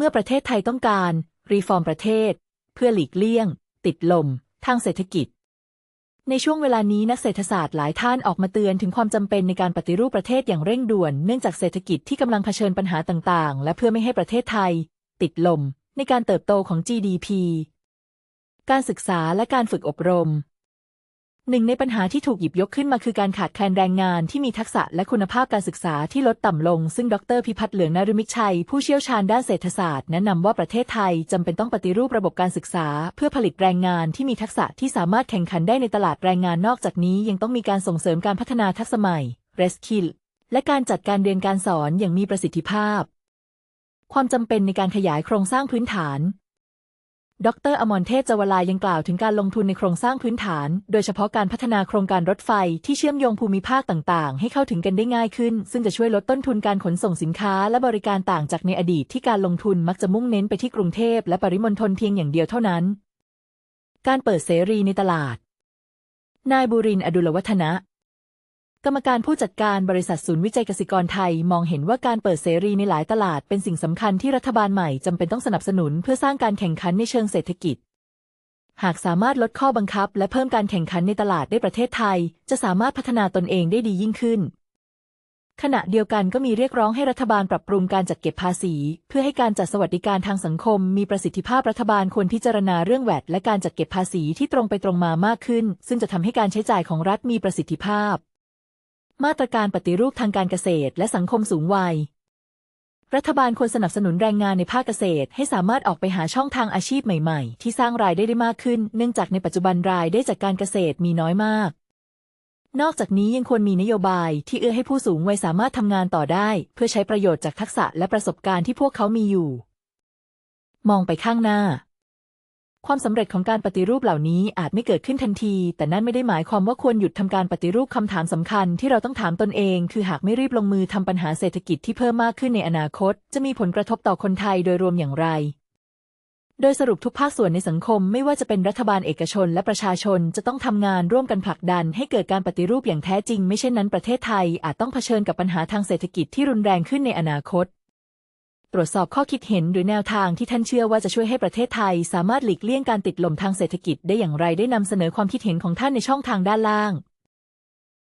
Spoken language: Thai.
เมื่อประเทศไทยต้องการ รีฟอร์มประเทศ เพื่อหลีกเลี่ยง ติดลม ทางเศรษฐกิจ ในช่วงเวลานี้นักเศรษฐศาสตร์หลายท่านออกมาเตือนถึงความจำเป็นในการปฏิรูปประเทศอย่างเร่งด่วนเนื่องจากเศรษฐกิจที่กำลังเผชิญปัญหาต่างๆ และเพื่อไม่ให้ประเทศไทย ติดลม ในการเติบโตของ GDP การศึกษาและการฝึกอบรม หนึ่งในปัญหาที่ถูกหยิบยกขึ้นมาคือการขาดแคลนแรงงานที่มีทักษะและคุณภาพการศึกษาที่ลดต่ำลง ซึ่งดรพิพัฒน์เหลืองนฤมิชัย ผู้เชี่ยวชาญด้านเศรษฐศาสตร์แนะนำว่าประเทศไทยจำเป็นต้องปฏิรูประบบการศึกษา เพื่อผลิตแรงงานที่มีทักษะที่สามารถแข่งขันได้ในตลาดแรงงานนอกจากนี้ยังต้องมีการส่งเสริมการพัฒนาทักษะใหม่ r e s k i l และการจัดการเรียนการสอนอย่างมีประสิทธิภาพ ความจำเป็นในการขยายโครงสร้างพื้นฐาน ดรอมรเทพจวลายังกล่าวถึงการลงทุนในโครงสร้างพื้นฐาน โดยเฉพาะการพัฒนาโครงการรถไฟที่เชื่อมโยงภูมิภาคต่างๆ ให้เข้าถึงกันได้ง่ายขึ้น ซึ่งจะช่วยลดต้นทุนการขนส่งสินค้า และบริการต่างจากในอดีตที่การลงทุนมักจะมุ่งเน้นไปที่กรุงเทพและปริมณฑลเพียงอย่างเดียวเท่านั้น การเปิดเสรีในตลาด นายบุรินอดุลวัฒนะ กรรมการผู้จัดการบริษัทศูนย์วิจัยเกษตรกรไทย มองเห็นว่าการเปิดเสรีในหลายตลาดเป็นสิ่งสำคัญที่รัฐบาลใหม่จำเป็นต้องสนับสนุนเพื่อสร้างการแข่งขันในเชิงเศรษฐกิจ หากสามารถลดข้อบังคับ และเพิ่มการแข่งขันในตลาดได้ประเทศไทย จะสามารถพัฒนาตนเองได้ดียิ่งขึ้น ขณะเดียวกันก็มีเรียกร้องให้รัฐบาลปรับปรุงการจัดเก็บภาษี เพื่อให้การจัดสวัสดิการทางสังคม มีประสิทธิภาพรัฐบาลควรพิจารณาเรื่องแวดและการจัดเก็บภาษีที่ตรงไปตรงมามากขึ้น ซึ่งจะทำให้การใช้จ่ายของรัฐมีประสิทธิภาพ มาตรการปฏิรูปทางการเกษตร และสังคมสูงวัย รัฐบาลควรสนับสนุนแรงงานในภาคเกษตร ให้สามารถออกไปหาช่องทางอาชีพใหม่ๆ ที่สร้างรายได้ได้มากขึ้น เนื่องจากในปัจจุบันรายได้จากการเกษตรมีน้อยมาก นอกจากนี้ยังควรมีนโยบายที่เอื้อให้ผู้สูงวัยสามารถทำงานต่อได้ เพื่อใช้ประโยชน์จากทักษะและประสบการณ์ที่พวกเขามีอยู่ มองไปข้างหน้า ความสำเร็จของการปฏิรูปเหล่านี้อาจไม่เกิดขึ้นทันที แต่นั่นไม่ได้หมายความว่าควรหยุดทำการปฏิรูปคำถามสำคัญที่เราต้องถามตนเอง คือหากไม่รีบลงมือทำปัญหาเศรษฐกิจที่เพิ่มมากขึ้นในอนาคต จะมีผลกระทบต่อคนไทยโดยรวมอย่างไร โดยสรุปทุกภาคส่วนในสังคมไม่ว่าจะเป็นรัฐบาลเอกชนและประชาชนจะต้องทำงานร่วมกันผลักดัน ให้เกิดการปฏิรูปอย่างแท้จริง ไม่เช่นนั้นประเทศไทยอาจต้องเผชิญกับปัญหาทางเศรษฐกิจที่รุนแรงขึ้นในอนาคต ตรวจสอบข้อคิดเห็นหรือแนวทางที่ท่านเชื่อว่าจะช่วยให้ประเทศไทย สามารถหลีกเลี่ยงการติดลมทางเศรษฐกิจได้อย่างไรได้นำเสนอความคิดเห็นของท่านในช่องทางด้านล่าง